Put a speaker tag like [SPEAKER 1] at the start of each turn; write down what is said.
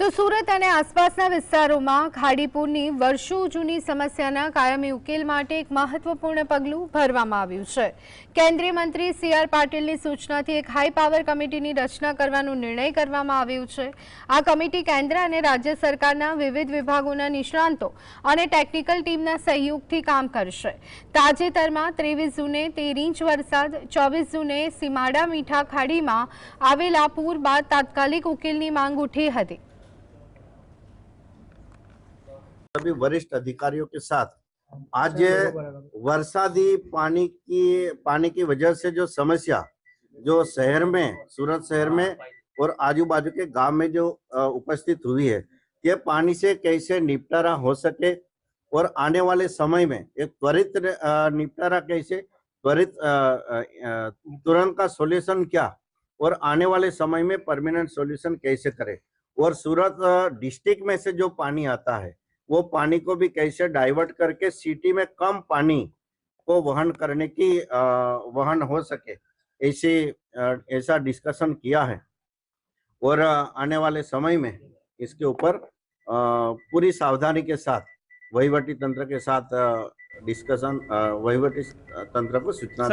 [SPEAKER 1] તો સુરત અને આસપાસના વિસ્તારોમાં ખાડીપુરની વર્ષો જૂની સમસ્યાના કાયમી ઉકેલ માટે એક મહત્વપૂર્ણ પગલું ભરવામાં આવ્યું છે. કેન્દ્રીય મંત્રી સી આર પાટીલની સૂચનાથી એક હાઈ પાવર કમિટીની રચના કરવાનો નિર્ણય કરવામાં આવ્યો છે. આ કમિટી કેન્દ્ર અને રાજ્ય સરકારના વિવિધ વિભાગોના નિષ્ણાંતો અને ટેકનિકલ ટીમના સહયોગથી કામ કરશે. તાજેતરમાં ત્રેવીસ જૂને તેર ઇંચ વરસાદ, ચોવીસ જૂને સીમાડા મીઠા ખાડીમાં આવેલા પૂર બાદ તાત્કાલિક ઉકેલની માંગ ઉઠી હતી.
[SPEAKER 2] सभी वरिष्ठ अधिकारियों के साथ। आज वर्षादी पानी की पानी की वजह से जो समस्या जो शहर में सूरत शहर में और आजू बाजू के गाँव में जो उपस्थित हुई है ये पानी से कैसे निपटारा हो सके और आने वाले समय में एक त्वरित निपटारा कैसे त्वरित तुरंत का सॉल्यूशन क्या और आने वाले समय में परमानेंट सॉल्यूशन कैसे करे? और सूरत डिस्ट्रिक्ट में से जो पानी आता है वो पानी को भी कैसे डाइवर्ट करके सिटी में कम पानी को वहन करने की वहन हो सके ऐसे ऐसा डिस्कशन किया है। और आने वाले समय में इसके ऊपर पूरी सावधानी के साथ वहीवटी तंत्र के साथ डिस्कशन वहीवटी तंत्र को सूचना